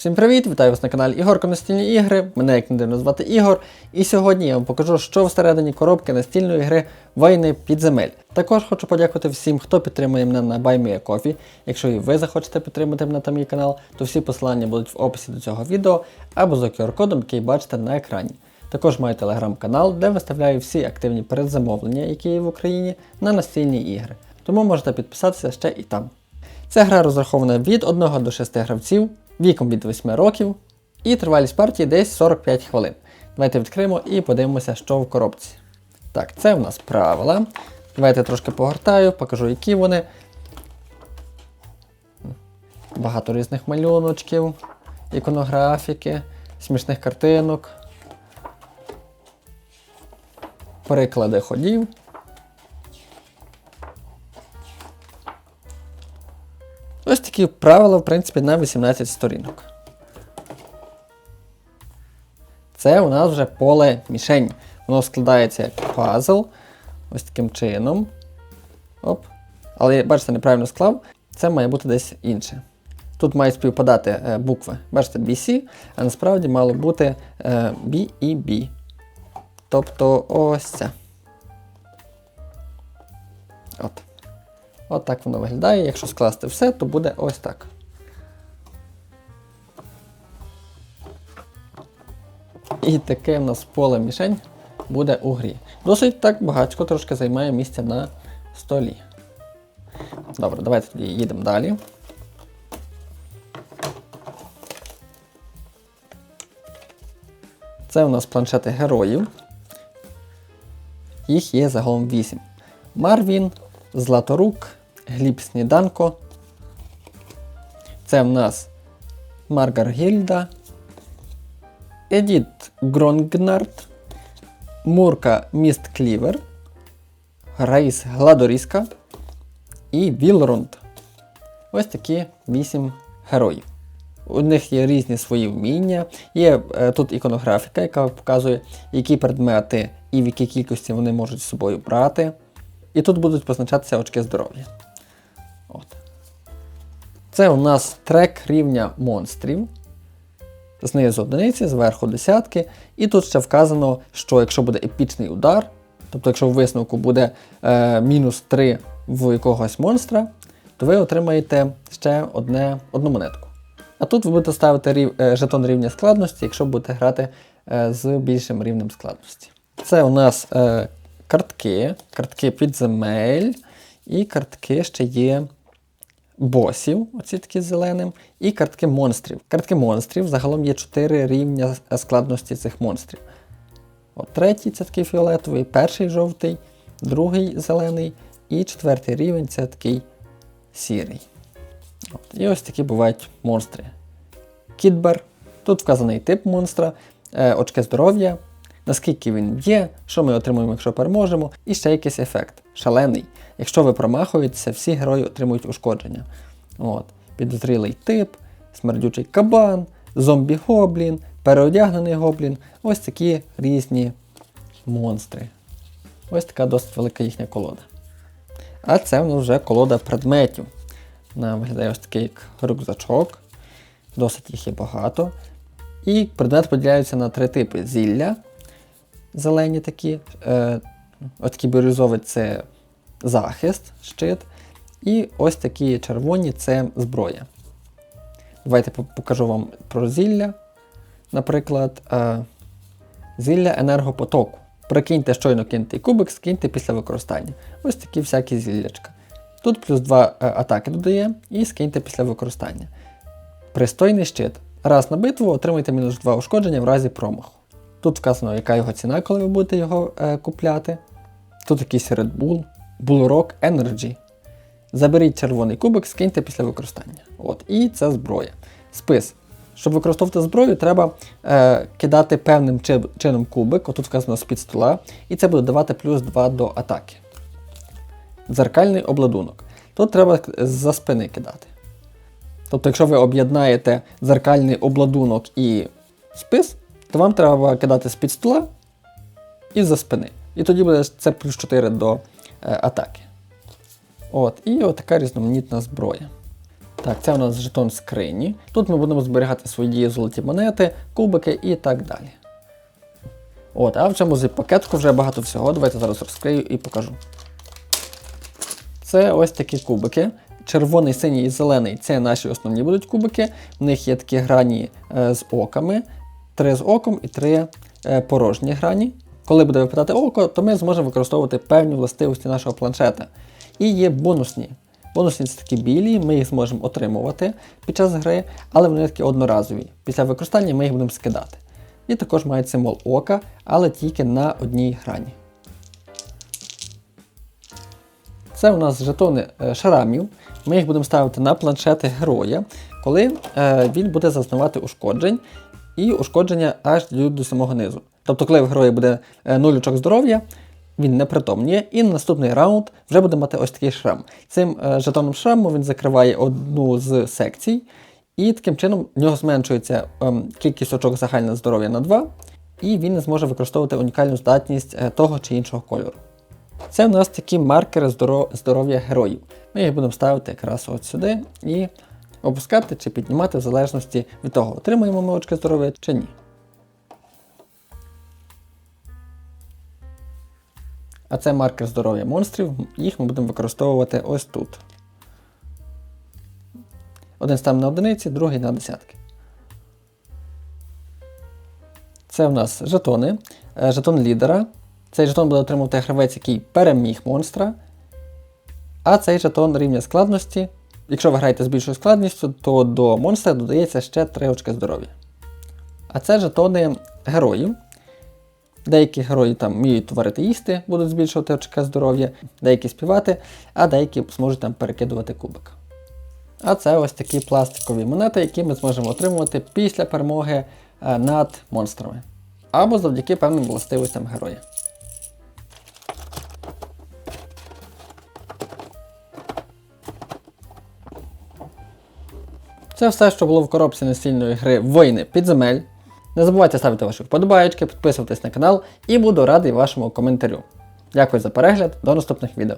Всім привіт! Вітаю вас на каналі Ігор Настільні ігри. Мене як не дивно звати Ігор. І сьогодні я вам покажу, що всередині коробки настільної гри Воїни підземель. Також хочу подякувати всім, хто підтримує мене на BuyMeACoffee. Якщо і ви захочете підтримати мене та мій канал, то всі посилання будуть в описі до цього відео або за QR-кодом, який бачите на екрані. Також маю телеграм-канал, де виставляю всі активні передзамовлення, які є в Україні, на настільні ігри. Тому можете підписатися ще і там. Ця гра розрахована від 1 до 6 гравців, віком від 8 років, і тривалість партії десь 45 хвилин. Давайте відкриємо і подивимося, що в коробці. Так, це в нас правила. Давайте трошки погортаю, покажу, які вони. Багато різних малюночків, іконографіки, смішних картинок, переклади ходів. Ось такі правила, в принципі, на 18 сторінок. Це у нас вже поле мішень. Воно складається як пазл. Ось таким чином. Оп. Але бачите, неправильно склав. Це має бути десь інше. Тут мають співпадати е, букви. Бачите, BC, а насправді мало бути е, B і B. Тобто ось це. От. От воно виглядає. Якщо скласти все, то буде ось так. І таке в нас поле мішень буде у грі. Досить так багатько трошки займає місця на столі. Добре, давайте тоді їдемо далі. Це у нас планшети героїв. Їх є загалом 8. Марвін, Златорук, Гліб Сніданко. Це в нас Маргаргільда, Едіт Гронгнард, Мурка Міст Клівер, Граїс Гладоріска і Вілронд. Ось такі 8 героїв. У них є різні свої вміння. Є е, тут іконографіка, яка показує, які предмети і в якій кількості вони можуть з собою брати. І тут будуть позначатися очки здоров'я. Це у нас трек рівня монстрів. Знизу одиниці, зверху десятки. І тут ще вказано, що якщо буде епічний удар, тобто якщо в висновку буде е, мінус 3 в якогось монстра, то ви отримаєте ще одне, одну монетку. А тут ви будете ставити рів, е, жетон рівня складності, якщо будете грати е, з більшим рівнем складності. Це у нас е, картки, картки підземель, і картки ще є босів, оці такі зеленим, і картки монстрів. Картки монстрів загалом є 4 рівня складності цих монстрів. От Третій це такий фіолетовий, перший жовтий, другий зелений, і четвертий рівень це такий сірий. От. І ось такі бувають монстри. Кітбер. Тут вказаний тип монстра, е, очки здоров'я, наскільки він б'є, що ми отримуємо, якщо переможемо, і ще якийсь ефект. Шалений. Якщо ви промахуєтеся, всі герої отримують ушкодження. От. Підозрілий тип, смердючий кабан, зомбі-гоблін, переодягнений гоблін. Ось такі різні монстри. Ось така досить велика їхня колода. А це вже колода предметів. Вона виглядає ось такий як рюкзачок. Досить їх є багато. І предмети поділяються на три типи: зілля, зелені такі, ось такі це захист, щит. І ось такі червоні це зброя. Давайте покажу вам про зілля. Наприклад, е, зілля енергопотоку. Прикиньте, щойно киньте кубик, скиньте після використання. Ось такі всякі зіллячка. Тут плюс 2 е, атаки додає і скиньте після використання. Пристойний щит. Раз на битву отримайте мінус 2 ушкодження в разі промаху. Тут вказано, яка його ціна, коли ви будете його е, купляти. Тут якийсь Red Bull, Bull Rock Energy. Заберіть червоний кубик, скиньте після використання. От, І це зброя. Спис. Щоб використовувати зброю, треба е, кидати певним чином кубик, отут вказано з-під стола, і це буде давати плюс 2 до атаки. Дзеркальний обладунок. Тут треба за спини кидати. Тобто, якщо ви об'єднаєте дзеркальний обладунок і спис, то вам треба кидати з-під стола і за спини. І тоді буде це плюс 4 до е, атаки. От, І отака різноманітна зброя. Так, це у нас жетон скрині. Тут ми будемо зберігати свої золоті монети, кубики і так далі. От, а в цьому зіп-пакетку вже багато всього. Давайте зараз розкрию і покажу. Це ось такі кубики. Червоний, синій і зелений це наші основні будуть кубики. В них є такі грані е, з оками, три з оком і три е, порожні грані. Коли буде випадати око, то ми зможемо використовувати певні властивості нашого планшета. І є бонусні. Бонусні це такі білі, ми їх зможемо отримувати під час гри, але вони такі одноразові. Після використання ми їх будемо скидати. І також мають символ ока, але тільки на одній грані. Це у нас жетони е, шрамів. Ми їх будемо ставити на планшети героя, коли е, він буде зазнавати ушкоджень, і ушкодження аж до самого низу. Тобто, коли в героя буде е, очок здоров'я, він не притомніє, і на наступний раунд вже буде мати ось такий шрам. Цим е, жетоном шраму він закриває одну з секцій, і таким чином в нього зменшується ем, кількість очок загальне здоров'я на 2, і він не зможе використовувати унікальну здатність е, того чи іншого кольору. Це у нас такі маркери здоров'я героїв. Ми їх будемо ставити якраз от сюди і опускати чи піднімати в залежності від того, отримуємо ми очки здоров'я чи ні. А це маркер здоров'я монстрів, їх ми будемо використовувати ось тут. Один ставимо на одиниці, другий на десятки. Це в нас жетони. Е, Жетон лідера. Цей жетон буде отримувати гравець, який переміг монстра. А цей жетон рівня складності. Якщо ви граєте з більшою складністю, то до монстра додається ще 3 очки здоров'я. А це жетони героїв. Деякі герої там вміють варити їсти, будуть збільшувати очки здоров'я, деякі співати, а деякі зможуть там перекидувати кубик. А це ось такі пластикові монети, які ми зможемо отримувати після перемоги е, над монстрами. Або завдяки певним властивостям героя. Це все, що було в коробці настільної гри Воїни підземель. Не забувайте ставити ваші вподобайки, підписуватись на канал і буду радий вашому коментарю. Дякую за перегляд, до наступних відео.